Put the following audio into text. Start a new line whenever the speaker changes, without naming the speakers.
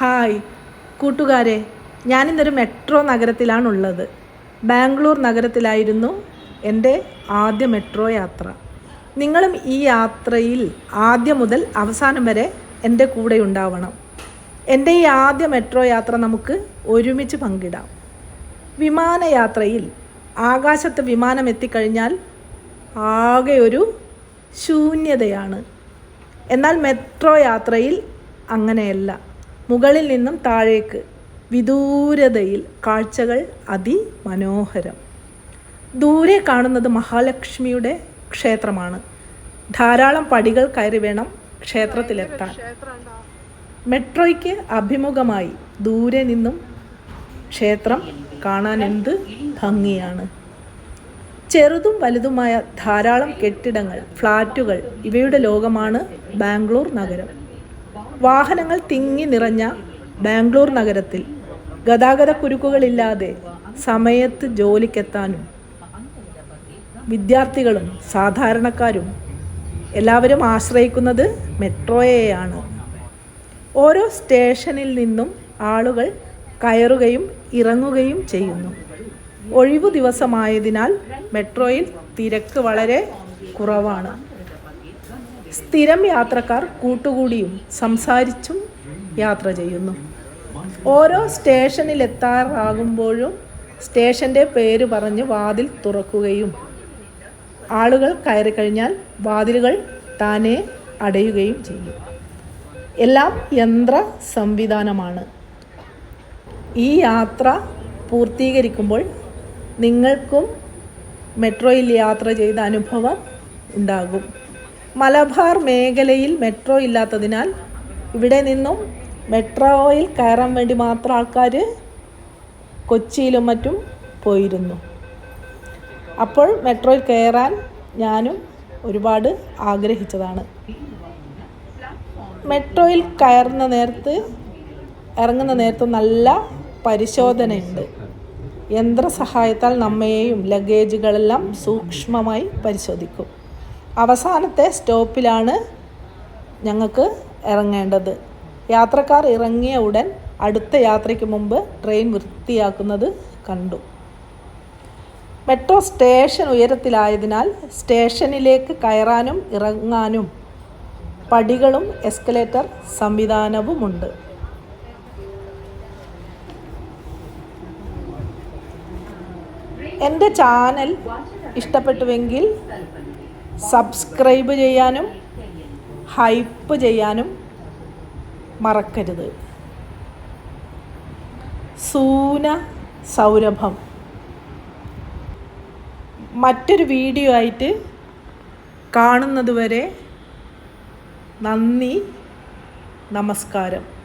Hi. കൂട്ടുകാരെ ഞാനിന്നൊരു metro നഗരത്തിലാണുള്ളത്. Bangalore നഗരത്തിലായിരുന്നു എന്റെ ആദ്യ മെട്രോ യാത്ര. നിങ്ങളും ഈ യാത്രയിൽ ആദ്യം മുതൽ അവസാനം വരെ എന്റെ കൂടെ ഉണ്ടാവണം എന്റെ ഈ ആദ്യ മെട്രോ യാത്ര നമുക്ക് ഒരുമിച്ച് പങ്കിടാം. വിമാനയാത്രയിൽ ആകാശത്ത് വിമാനം എത്തിക്കഴിഞ്ഞാൽ ആകെ ഒരു ശൂന്യതയാണ്. എന്നാൽ മെട്രോ യാത്രയിൽ അങ്ങനെയല്ല. മുകളിൽ നിന്നും താഴേക്ക് വിദൂരതയിൽ കാഴ്ചകൾ അതിമനോഹരം. ദൂരെ കാണുന്നത് മഹാലക്ഷ്മിയുടെ ക്ഷേത്രമാണ്. ധാരാളം പടികൾ കയറി വേണം ക്ഷേത്രത്തിലെത്താൻ. മെട്രോയ്ക്ക് അഭിമുഖമായി ദൂരെ നിന്നും ക്ഷേത്രം കാണാൻ എന്ത് ഭംഗിയാണ്. ചെറുതും വലുതുമായ ധാരാളം കെട്ടിടങ്ങൾ ഫ്ലാറ്റുകൾ ഇവയുടെ ലോകമാണ് ബാംഗ്ലൂർ നഗരം. വാഹനങ്ങൾ തിങ്ങി നിറഞ്ഞ ബാംഗ്ലൂർ നഗരത്തിൽ ഗതാഗത കുരുക്കുകളില്ലാതെ സമയത്ത് ജോലിക്കെത്താനും വിദ്യാർത്ഥികളും സാധാരണക്കാരും എല്ലാവരും ആശ്രയിക്കുന്നത് മെട്രോയെയാണ്. ഓരോ സ്റ്റേഷനിൽ നിന്നും ആളുകൾ കയറുകയും ഇറങ്ങുകയും ചെയ്യുന്നു. ഒഴിവു ദിവസമായതിനാൽ മെട്രോയിൽ തിരക്ക് വളരെ കുറവാണ്. സ്ഥിരം യാത്രക്കാർ കൂട്ടുകൂടിയും സംസാരിച്ചും യാത്ര ചെയ്യുന്നു. ഓരോ സ്റ്റേഷനിലെത്താറാകുമ്പോഴും സ്റ്റേഷന്റെ പേര് പറഞ്ഞ് വാതിൽ തുറക്കുകയും ആളുകൾ കയറി കഴിഞ്ഞാൽ വാതിലുകൾ താനെ അടയുകയും ചെയ്യും. എല്ലാം യന്ത്ര സംവിധാനമാണ്. ഈ യാത്ര പൂർത്തീകരിക്കുമ്പോൾ നിങ്ങൾക്കും മെട്രോയിൽ യാത്ര ചെയ്ത അനുഭവം ഉണ്ടാകും. മലബാർ മേഖലയിൽ മെട്രോ ഇല്ലാത്തതിനാൽ ഇവിടെ നിന്നും മെട്രോയിൽ കയറാൻ വേണ്ടി മാത്രം ആൾക്കാർ കൊച്ചിയിലും മറ്റും പോയിരുന്നു. അപ്പോൾ മെട്രോയിൽ കയറാൻ ഞാനും ഒരുപാട് ആഗ്രഹിച്ചതാണ്. മെട്രോയിൽ കയറുന്ന നേരത്ത് ഇറങ്ങുന്ന നേരത്ത് നല്ല പരിശോധനയുണ്ട്. യന്ത്രസഹായത്താൽ നമ്മയെയും ലഗേജുകളെല്ലാം സൂക്ഷ്മമായി പരിശോധിക്കും. അവസാനത്തെ സ്റ്റോപ്പിലാണ് ഞങ്ങൾക്ക് ഇറങ്ങേണ്ടത്. യാത്രക്കാർ ഇറങ്ങിയ ഉടൻ അടുത്ത യാത്രയ്ക്ക് മുമ്പ് ട്രെയിൻ വൃത്തിയാക്കുന്നത് കണ്ടു. മെട്രോ സ്റ്റേഷൻ ഉയരത്തിലായതിനാൽ സ്റ്റേഷനിലേക്ക് കയറാനും ഇറങ്ങാനും പടികളും എസ്കലേറ്റർ സംവിധാനവുമുണ്ട്. എന്റെ ചാനൽ ഇഷ്ടപ്പെട്ടുവെങ്കിൽ സബ്സ്ക്രൈബ് ചെയ്യാനും ഹൈപ്പ് ചെയ്യാനും മറക്കരുത്. സൂന സൗരഭം. മറ്റൊരു വീഡിയോ ആയിട്ട് കാണുന്നതുവരെ നന്ദി നമസ്കാരം.